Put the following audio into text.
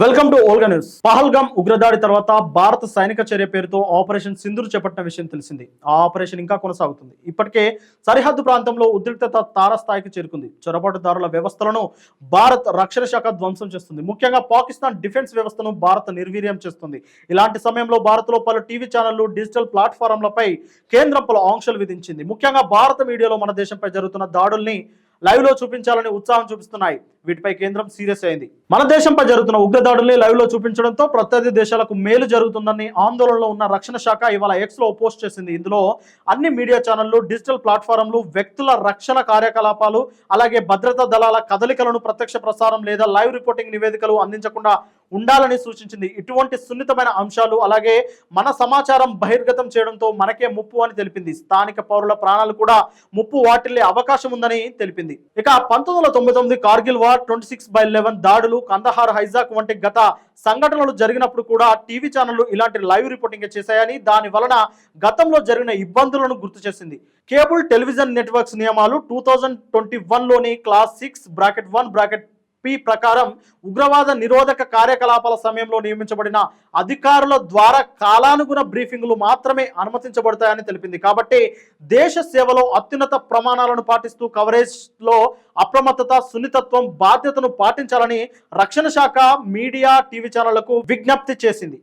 Welcome to Olga news. Pahalgam ఉగ్రదాడి తర్వాత భారత సైనిక చర్య పేరుతో ఆపరేషన్ సింధూర్ చేపట్టిన విషయం తెలిసింది. ఆ ఆపరేషన్ ఇంకా కొనసాగుతుంది. ఇప్పటికే సరిహద్దు ప్రాంతంలో ఉద్రిక్తత తారస్థాయికి చేరుకుంది. చొరబాటుదారుల వ్యవస్థలను భారత్ రక్షణ శాఖ ధ్వంసం చేస్తుంది. ముఖ్యంగా పాకిస్తాన్ డిఫెన్స్ వ్యవస్థను భారత్ నిర్వీర్యం చేస్తుంది. ఇలాంటి సమయంలో భారత్లో పలు టీవీ ఛానళ్ళు డిజిటల్ ప్లాట్ఫారంలపై కేంద్రం పలు ఆంక్షలు విధించింది. ముఖ్యంగా భారత మీడియాలో మన దేశంపై జరుగుతున్న దాడుల్ని లైవ్లో చూపించాలని ఉత్సాహం చూపిస్తున్నాయి. వీటిపై కేంద్రం సీరియస్ అయింది. మన దేశంపై జరుగుతున్న ఉగ్రదాడుల్ని లైవ్లో చూపించడంతో ప్రత్యర్థి దేశాలకు మేలు జరుగుతుందని ఆందోళనలో ఉన్న రక్షణ శాఖ ఇవాళ ఎక్స్లో పోస్ట్ చేసింది. ఇందులో అన్ని మీడియా ఛానళ్ళు డిజిటల్ ప్లాట్ఫారంలు వ్యక్తుల రక్షణ కార్యకలాపాలు అలాగే భద్రతా దళాల కదలికలను ప్రత్యక్ష ప్రసారం లేదా లైవ్ రిపోర్టింగ్ నివేదికలు అందించకుండా ఉండాలని సూచించింది. ఇటువంటి సున్నితమైన అంశాలు అలాగే మన సమాచారం బహిర్గతం చేయడంతో మనకే ముప్పు అని తెలిపింది. స్థానిక పౌరుల ప్రాణాలు కూడా ముప్పు వాటిల్లే అవకాశం ఉందని తెలిపింది. ఇక పంతొమ్మిది వందల తొంభై తొమ్మిది Kargil war twenty six by eleven దాడులు కందహార్ హైజాక్ వంటి గత సంఘటనలు జరిగినప్పుడు కూడా టీవీ ఛానళ్ళు ఇలాంటి లైవ్ రిపోర్టింగ్ చేశాయని దాని వలన గతంలో జరిగిన ఇబ్బందులను గుర్తు చేసింది. కేబుల్ టెలివిజన్ నెట్వర్క్స్ నియమాలు two thousand twenty వన్లోని class six bracket one bracket P ప్రకారం ఉగ్రవాద నిరోధక కార్యకలాపాల సమయంలో నియమించబడిన అధికారుల ద్వారా కాలానుగుణ బ్రీఫింగ్లు మాత్రమే అనుమతించబడతాయని తెలిపింది. కాబట్టి దేశ సేవలో అత్యున్నత ప్రమాణాలను పాటిస్తూ కవరేజ్లో అప్రమత్తత సున్నితత్వం బాధ్యతను పాటించాలని రక్షణ శాఖ మీడియా టీవీ ఛానళ్ళకు విజ్ఞప్తి చేసింది.